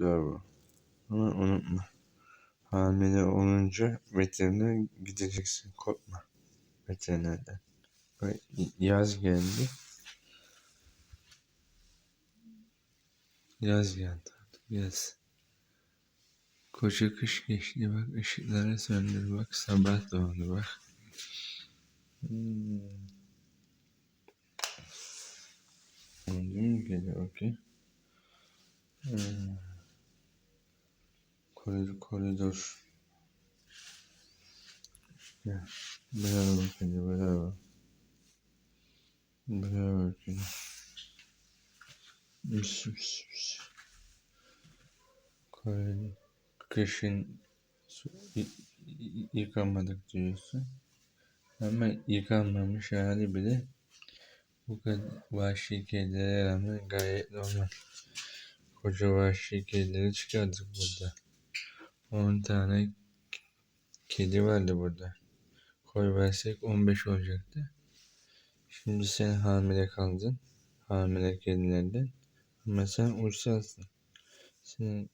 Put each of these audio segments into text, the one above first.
Bravo. Ama unutma. Hamile olunca veteriner gideceksin. Korkma. Veterinerden. Yaz geldi. Yaz geldi artık. Yaz. Koca kış geçti bak ışıklara söndür bak sabah doğdu bak. Hmm. Oldu mu gece okey? Hmm. Koridor, koridor. Ya, bravo kedi, bravo. Bravo kedi. Üs, üs, üs. Koridor. Kışın yıkamadık diyorsun. Ama yıkanmamış hali bile bu kadar vahşi kedilere rağmen gayet normal. Koca vahşi kedileri çıkardık burada. 10 tane kedi vardı burada. Koy versek 15 olacaktı. Şimdi sen hamile kaldın. Hamile kedilerden. Ama sen uysalsın. Senin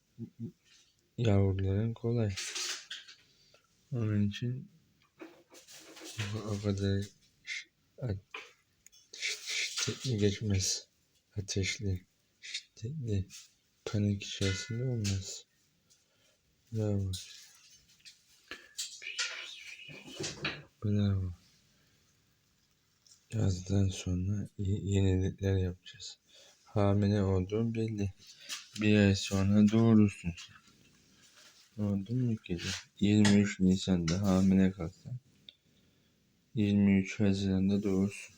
yavruların kolay. Onun için o, kadar şiddetli geçmez. Ateşli, şiddetli, panik içerisinde olmaz. Bravo. Bravo. Yazdan sonra yenilikler yapacağız. Hamile olduğun belli. Bir ay sonra doğurursun. Doğdun mu kedi? 23 Nisan'da hamile kalsan 23 Haziran'da doğursun.